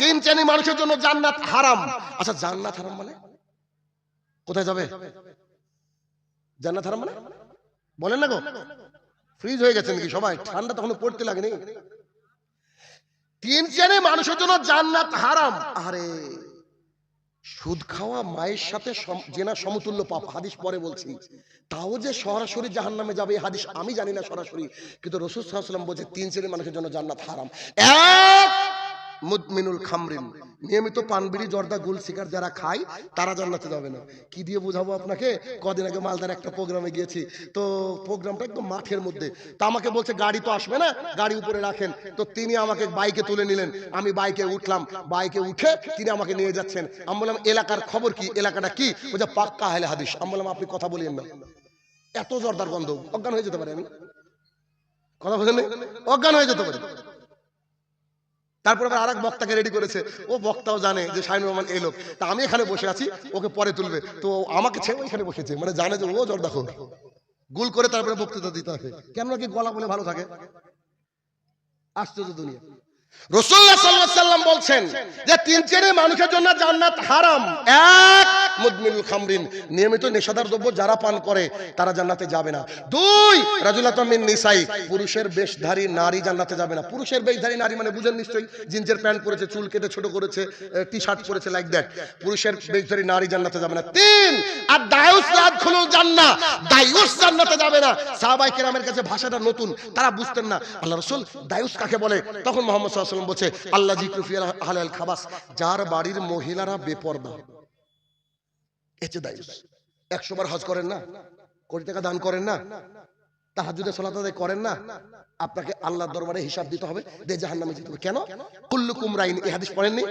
তিন শ্রেণি মানুষের জন্য জান্নাত হারাম। আচ্ছা জান্নাত হারাম মানে? কোথায় যাবে? জান্নাত হারাম মানে? বলেন না গো। ফ্রিজ হয়ে গেছে নাকি সবাই? ঠান্ডা তখন পড়তে লাগেনি। তিন শ্রেণি মানুষের জন্য জান্নাত হারাম। আরে সুদ খাওয়া মায়ের সাথে জেনা সমতুল্য পাপ, হাদিস পরে বলছি। তাও যে সরাসরি জাহান নামে যাবে, এই হাদিস আমি জানি না সরাসরি। কিন্তু রসুল সাল্লাম বলছে, তিন শ্রেণির মানুষের জন্য জান্নাত হারাম। এক মুদমিনুল খামরিন। নিয়মিত পানবিড়ি, জর্দা, গুল শিকার যারা খায়, তারা জান্নাতে যাবে না। কি দিয়ে বোঝাবো আপনাকে? কদিন আগে মালদার একটা প্রোগ্রামে গিয়েছি। তো প্রোগ্রামটা একদম মাঠের মধ্যে। তা আমাকে বলছে, গাড়ি তো আসবে না, গাড়ি উপরে রাখেন। তো তিনি আমাকে বাইকে তুলে নিলেন। আমি বাইকে উঠলাম। বাইকে উঠে তিনি আমাকে নিয়ে যাচ্ছেন। আমি বললাম, এলাকার খবর কি? এলাকাটা কি? বলছে পাক্কা হালে হাদিস। আমি বললাম, আপনি কথা বলিয়েন না। এত জর্দার গন্ধ। অজ্ঞান হয়ে যেতে পারে আমি। কথা বলেন অজ্ঞান হয়ে যেতে পারে। তারপর আবার আরেক বক্তাকে রেডি করেছে। ও বক্তাও জানে যে শাহিনুর রহমান এই লোক। তা আমি এখানে বসে আছি, ওকে পরে তুলবে। তো আমাকে ছেড়ে এখানে বসেছে মানে জানে যে ও জর্দাখোর গুল করে তারপরে বক্তৃতা দিতে হবে। কেন কি গলা বলে ভালো থাকে? আশ্চর্য দুনিয়া। রসুল্লাহ আলাইহি সাল্লাম বলছেন যে তিন শ্রেণির মানুষের জন্য জান্নাত হারাম। এক মুদমিনুল খামরিন। নিয়মিত নেশাদার দ্রব্য যারা পান করে, তারা জান্নাতে যাবে না। দুই নিসাই। পুরুষের বেশধারী নারী জান্নাতে যাবে না। পুরুষের বেশধারী নারী মানে বুঝেন নিশ্চয়ই জিন্সের প্যান্ট পরেছে, চুল কেটে ছোট করেছে টি শার্ট পরেছে লাইক দ্যাট পুরুষের বেশধারী নারী জান্নাতে যাবে না। তিন, আর দায়ুস রাদখুলুল জান্নাহ। দায়ুস জান্নাতে যাবে না। সাহাবায়ে কেরামের কাছে ভাষাটা নতুন, তারা বুঝতেন না। আল্লাহ রসুল দায়ুস কাকে বলে? তখন মোহাম্মদ ওয়াসাল্লাম বলছে, আল্লাহ জিকরু ফি আহলাল খাবাস। যার বাড়ির মহিলারা বেপরদা। এতে দায়ুস একশো বার হজ করেন না, কোটি টাকা দান করেন না তাহাজুদে সালাত করেন না, আপনাকে আল্লাহর দরবারে হিসাব দিতে হবে দে জাহান্নামে যেতে হবে। কেন? কুল্লুকুম রাইন, এই হাদিস পড়েননি?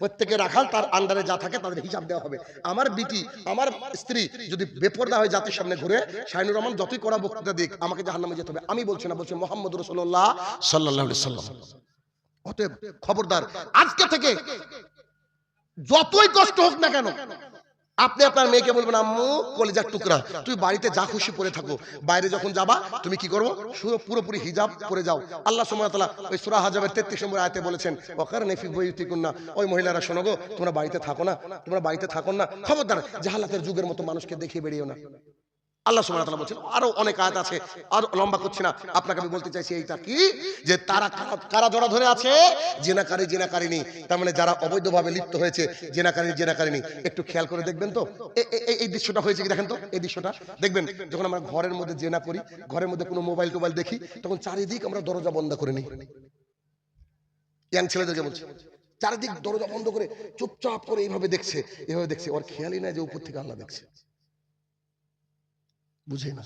প্রত্যেকে রাখাল তার আন্ডারে যা থাকে তাদের হিসাব দেওয়া হবে। আমার বিটি, আমার স্ত্রী যদি বেপরদা হয়ে জাতির সামনে ঘুরে, শাহিনুর রহমান যতই করা বক্তৃতা দিক, আমাকে জাহান্নামে যেতে হবে। আমি বলছি না, বলছি মোহাম্মদ রসুল্লাহ সাল্লাহ সাল্লাম অতএব খবরদার, আজকে থেকে যতই কষ্ট হোক না কেন আপনি আপনার মেয়েকে বলবেন, আম্মু, কলেজার টুকরা, তুই বাড়িতে যা খুশি পরে থাকো। বাইরে যখন যাবা, তুমি কি করব? পুরোপুরি হিজাব পরে যাও। আল্লাহ সুমতলা ওই সুরা হাজাবের তেত্রিশ নম্বর আয়তে বলেছেন অকার নেফি বই না ওই মহিলারা, শোনো গো, তোমরা বাড়িতে থাকো না, তোমরা বাড়িতে থাকো না। খবরদার, জাহালাতের যুগের মতো মানুষকে দেখে বেরিয়েও না। আল্লাহ সুবহানাহু বলছেন, আরও অনেক আয়াত আছে, আর লম্বা করছি না। আপনাকে আমি বলতে চাইছি এইটা কি? যে তারা কারা- জড়া ধরে আছে? জেনাকারী জেনাকারিনী তার মানে যারা অবৈধভাবে লিপ্ত হয়েছে জেনাকারী জেনাকারিনী একটু খেয়াল করে দেখবেন তো? এই দৃশ্যটা হয়েছে কি দেখেন তো? এই দৃশ্যটা দেখবেন, যখন আমরা ঘরের মধ্যে জেনা করি, ঘরের মধ্যে কোনো মোবাইল টোবাইল দেখি, তখন চারিদিক আমরা দরজা বন্ধ করে নিই। ইয়াং ছেলেদেরকে বলছি, চারিদিক দরজা বন্ধ করে চুপচাপ করে এইভাবে দেখছে এইভাবে দেখছে। ওর খেয়ালই নাই যে উপর থেকে আল্লাহ দেখছে। বুঝে না